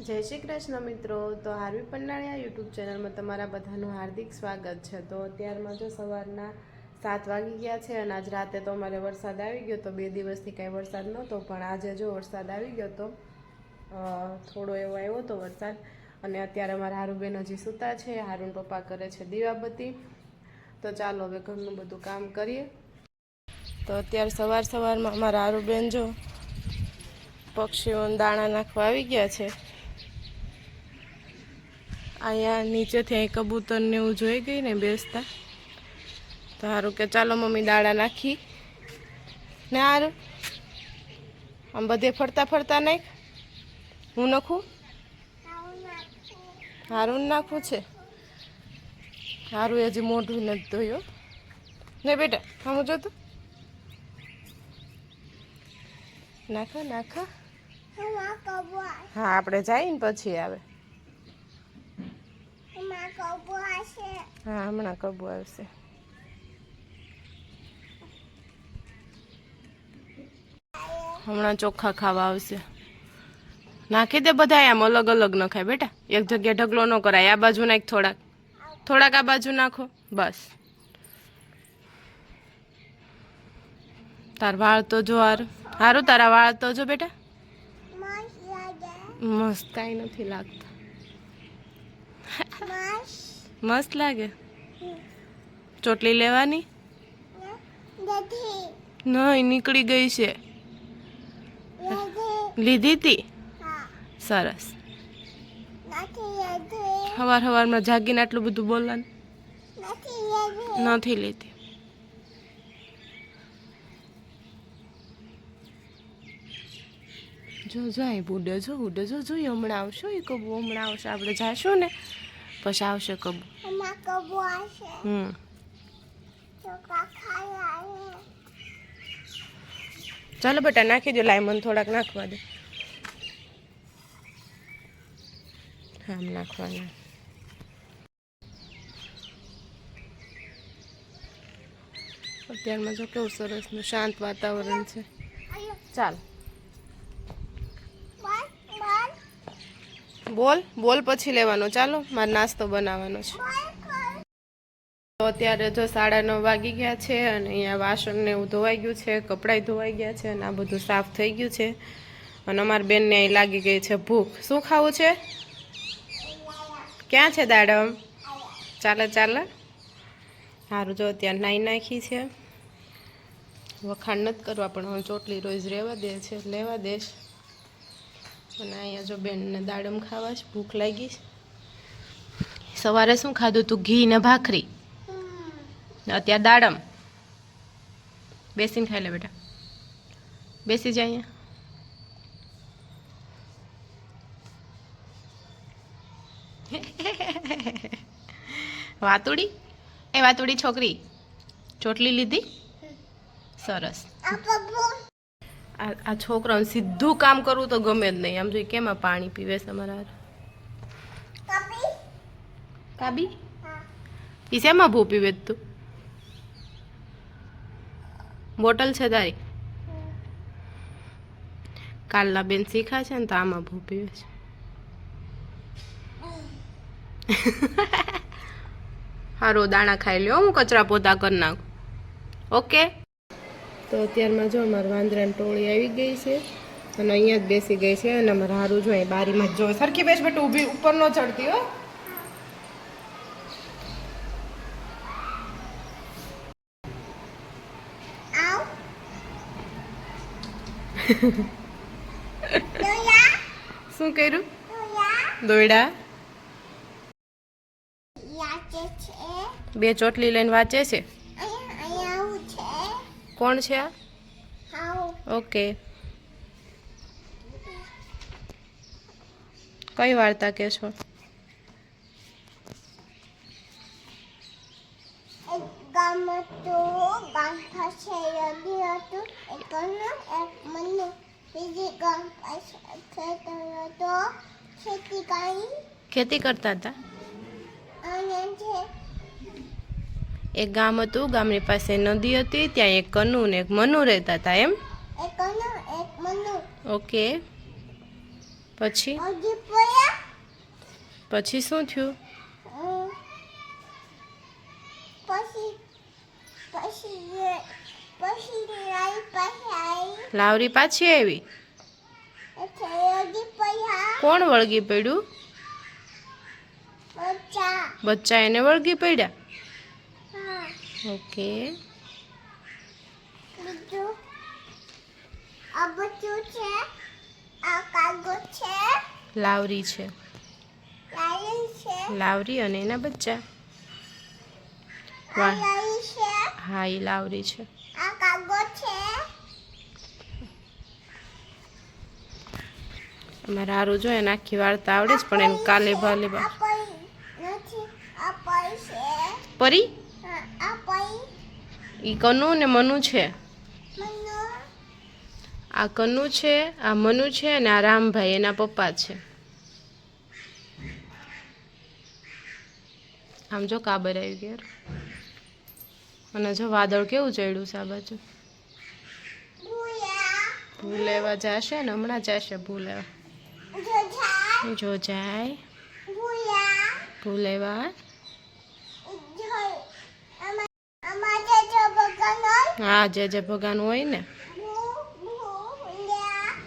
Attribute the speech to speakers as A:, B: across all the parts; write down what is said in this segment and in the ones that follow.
A: જય શ્રી કૃષ્ણ મિત્રો. તો હાર્વી પંડાળિયા યુટ્યુબ ચેનલમાં તમારા બધાનું હાર્દિક સ્વાગત છે. તો અત્યારમાં જો સવારના સાત વાગી ગયા છે અને આજ રાતે તો અમારે વરસાદ આવી ગયો તો બે દિવસથી કાંઈ વરસાદ નહોતો, પણ આજે જો વરસાદ આવી ગયો તો થોડો એવો આવ્યો હતો વરસાદ. અને અત્યારે અમારા હારુબેન હજી સૂતા છે, હારુન પપ્પા કરે છે દીવાબત્તી. તો ચાલો હવે ઘરનું બધું કામ કરીએ. તો અત્યારે સવાર સવારમાં અમારા હારુબેન જો પક્ષીઓને દાણા નાખવા આવી ગયા છે. અહીંયા નીચેથી અહીં કબૂતરને એવું જોઈ ગઈ ને બેસતા. તો સારું કે ચાલો મમ્મી દાડા નાખી. ને સારું આમ બધે ફરતા ફરતા નાખ. હું નાખું? હારું નાખવું છે. સારું હજી મોઢું નથી ધોયો. ને બેટા આમ જો તો નાખો નાખો. હા આપણે જઈએ ને પછી આવે. હા હમણાં કબુ આવશે. હમણાં ચોખ્ખા ખાવા આવશે. નાખી દે બધા આમ અલગ અલગ નખાય બેટા. એક જગ્યાએ ઢગલો ન કરાય આ બાજુ નાખ થોડાક. થોડાક આ બાજુ નાખો બસ. તાર વાળ તો જો હારું. હારું તારા વાળ તો જો બેટા. મસ્ત કાંઈ નથી લાગતા. મસ્ત. લાગે? ચોટલી લેવાની? નહીં નીકળી ગઈ છે. લીધી તી? સરસ. સવાર સવારમાં જાગીને આટલું બધું બોલવાનું? નથી લીધી. જો જાય બુડે જો ઉડે જો જોઈએ હમણાં આવશો? એ કહું હમણાં આવશે. આપણે જાશું ને? પછી આવશે કબુ હમ. ચાલો બેટા નાખી દો લાઈમન થોડાક નાખવા દે. આમ નાખવાના. અત્યારમાં જો કેવું સરસનું શાંત વાતાવરણ છે. ચાલ. બોલ બોલ પછી લેવાનો. ચાલો, મારે નાસ્તો બનાવવાનો છે. તો અત્યારે જો સાડા નવ વાગી ગયા છે અને અહીંયા વાસણ ને એવું ધોવાઈ ગયું છે, કપડાય ધોવાઈ ગયા છે અને આ બધું સાફ થઈ ગયું છે. અને અમારી બેનને અહીં લાગી ગઈ છે ભૂખ. શું ખાવું છે? ક્યાં છે દાડમ? ચાલે ચાલે. સારું જો અત્યારે નાઈ નાખી છે. વખાણ નથી કરવા, પણ હવે ચોટલી રોજ રહેવા દે છે. લેવા દેશ. અને અહીંયા જો બેનને દાડમ ખાવા છે, ભૂખ લાગી સવારે શું ખાધું તું? ઘી ને ભાખરી? અત્યારે દાડમ. બેસીને ખાઈ લે બેટા. બેસી જાય અહીંયા. વાતુડી? એ વાતુડી છોકરી, ચોટલી લીધી? સરસ. આ આ છોકરાને સીધું કામ કરવું તો ગમે જ નહીં. આમ જોઈ કેમાં પાણી પીવે છે અમારા હારે? કાબી ઈ શેમાં ભૂ પીવે તું? બોટલ છે તારી? કાલના બેન શીખા છે ને તો આમાં ભૂ પીવે છે. સારો દાણા ખાઈ લ્યો હું કચરા પોતા કરી નાખું. ઓકે? તો અત્યારમાં જો અમારે વાંદરાની ટોળી આવી ગઈ છે અને અહીંયા જ બેસી ગઈ છે અને અમારે હારું જો અહીં બારીમાં જ જોવે સરખી બેસ બેટું ઊભી ઉપર ન ચડતી હો. શું કર્યું? દોયડા. બે ચોટલી લઈને વાંચે છે? કોણ છે આ? ઓકે કઈ વાર્તા કે છો?
B: ગામ હતું ગામ પાસે નદી હતું. એકનું એક મનુ બીજી ગામ પાસે ખેતર હતો. ખેતી કરી.
A: ખેતી કરતા હતા?
B: અને જે
A: એક ગામ હતું ગામની પાસે નદી હતી ત્યાં એક કનુ ને એક મનુ રહેતા હતા એમ? ઓકે. પછી? પછી શું થયું? લાવરી પાછી આવી? કોણ વળગી પડ્યું?
B: બચ્ચા
A: એને વળગી પડ્યા? ઓકે.
B: બીજું? આ બધું છે? આ કાગળ છે?
A: લાવરી છે. લાવરી અને એના બચ્ચા.
B: આ છે?
A: હા એ લાવરી છે.
B: આ કાગળ છે?
A: અમારે હારું જો એને આખી વાર્તા આવડે છે પણ એને કાલે ભાલે
B: આ આ
A: પરી?
B: આ
A: ઈ કનુ ને મનુ છે? આ કનુ છે આ મનુ છે અને આ રામભાઈ એના પપ્પા છે. આમ જો કાબર આવી ગયો અને જો વાદળ કેવું ચડ્યું છે આ બાજુ? ભૂલ એવા જશે ને હમણાં જશે ભૂલ લેવા
B: જો જાય.
A: ભૂલ જાય
B: ભૂયા
A: ભૂ લેવા
B: જો આમાં આમાં જે જો બગન હોય
A: હા, જે જે ભગવાન હોય ને.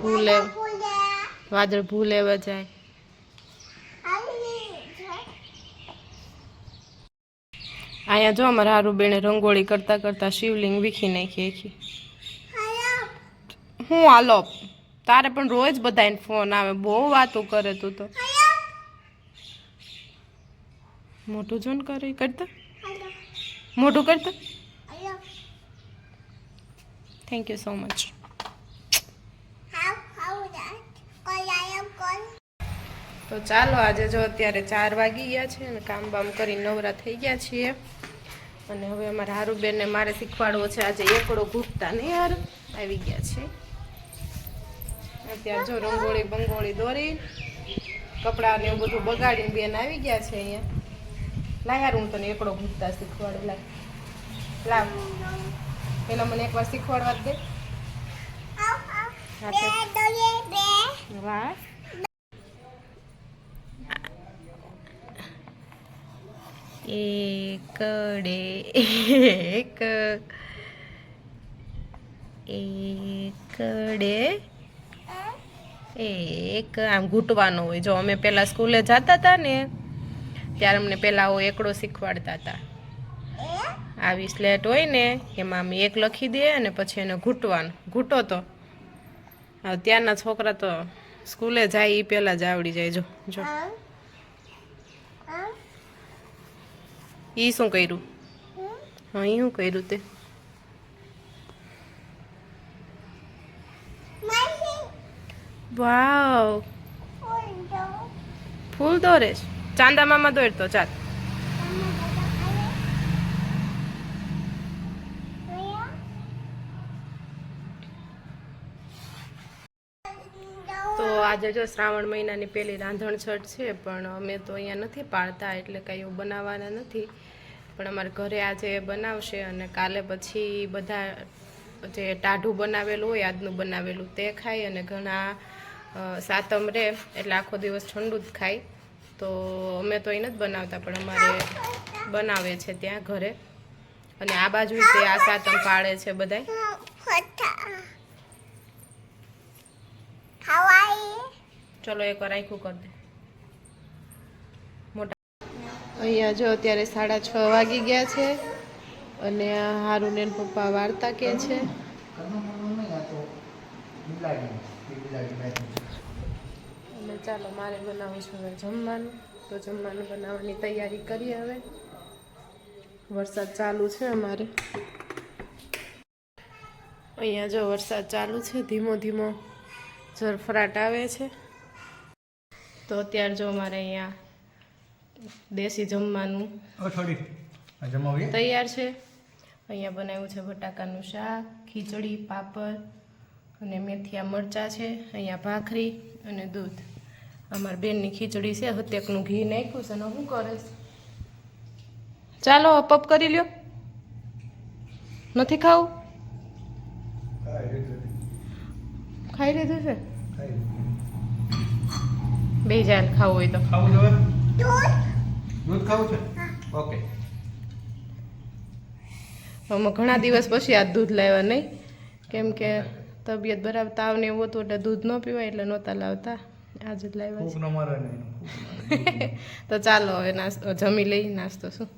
A: ભૂલે. વાદળ ભૂલે લેવા જાય અહીંયા જો અમારા હારું બેને રંગોળી કરતા કરતા શિવલિંગ વીખી નાખી
B: એખી
A: હું હાલો, તારે પણ રોજ બધાને ફોન આવે, બહુ વાતો કરે તું તો. મોટું જોન કરે, કરતા? મોટું કરતા? થેન્ક યુ સો મચ તો ચાલો આજે જો અત્યારે ચાર વાગી ગયા છે અને કામ બામ કરી નવરા થઈ ગયા છીએ. અને હવે અમારા હારુબેનને મારે શીખવાડવો છે આજે એકડો ઘૂંટતા નહીં યાર આવી ગયા છે. અત્યારે જો રંગોળી બંગોળી દોરી કપડાં ને એવું બધું બગાડીને બેન આવી ગયા છે અહીંયા. લાયાર હું તને એકડો ઘૂંટતા શીખવાડું લાય. લાવ. પેલા મને એકવાર શીખવાડવા દે. વાહ. એકડે એક એકડે એક, આમ ઘૂંટવાનો હોય. જો અમે પહેલાં સ્કૂલે જતા હતા ને, ત્યારે અમને પહેલાં એકડો શીખવાડતા હતા આવી સ્લેટ હોય ને એમાં અમે એક લખી દઈએ અને પછી એને ઘૂંટવાનું. ઘૂંટો તો. હવે ત્યારના છોકરા તો સ્કૂલે જાય એ પહેલાં જ આવડી જાય જો જો. એ શું કર્યું? હા એ શું કર્યું તે? વાવ.
B: ફૂલ
A: દોરે છે ચાંદા મામા દોરતો ચાલ
B: તમે બધા ખાય ભૈયા
A: તો આજે જો શ્રાવણ મહિનાની પહેલી રાંધણ છઠ છે, પણ અમે તો અહીંયા નથી પાળતા, એટલે કંઈ એવું બનાવવાના નથી. પણ અમારે ઘરે આજે બનાવશે અને કાલે પછી બધા જે ટાઢું બનાવેલું હોય, આજનું બનાવેલું તે ખાય અને ઘણા સાતમ રહે એટલે આખો દિવસ ઠંડુ જ ખાય. તો અમે તો અહીં નથી બનાવતા, પણ અમારે બનાવે છે ત્યાં ઘરે. અને આ બાજુ તે આ સાતમ પાળે છે બધાય. ચલો એકવાર આખું કરી દે. મોટા. અહીંયા જો અત્યારે સાડા છ વાગી ગયા છે અને આ હારું ને પપ્પા વાર્તા કે છે. અને ચાલો મારે બનાવવું છું હવે જમવાનું. તો જમવાનું બનાવવાની તૈયારી કરીએ હવે. વરસાદ ચાલુ છે અમારે. અહીંયા જો વરસાદ ચાલુ છે ધીમો ધીમો ઝરફરાટ આવે છે. તો અત્યારે જો અમારે અહીંયા દેશી જમવાનું તૈયાર છે. અહીંયા બનાવ્યું છે બટાકાનું શાક ખીચડી પાપડ અને મેથીયા મરચાં છે અહીંયા ભાખરી અને દૂધ. અમારી બેનની ખીચડી છે હત્યાકનું ઘી નાખ્યું છે અને શું કરીશ ચાલો અપઅપ કરી લ્યો. નથી ખાવું? ખાઈ લીધું. છે? બે જાય ખાવું હોય તો.
C: ખાવું છે
B: દૂધ.
C: દૂધ ખાવું છે? ઓકે.
A: અમે ઘણા દિવસ પછી આજ દૂધ લાવ્યા નહીં. કેમ કે તબિયત બરાબર તાવ ને એવું હતું એટલે દૂધ ન પીવાય એટલે નહોતા લાવતા. આજ જ લાવ્યા
C: ફૂક ન મારે
A: તો ચાલો હવે નાસ્તો જમી લઈ નાસ્તો શું?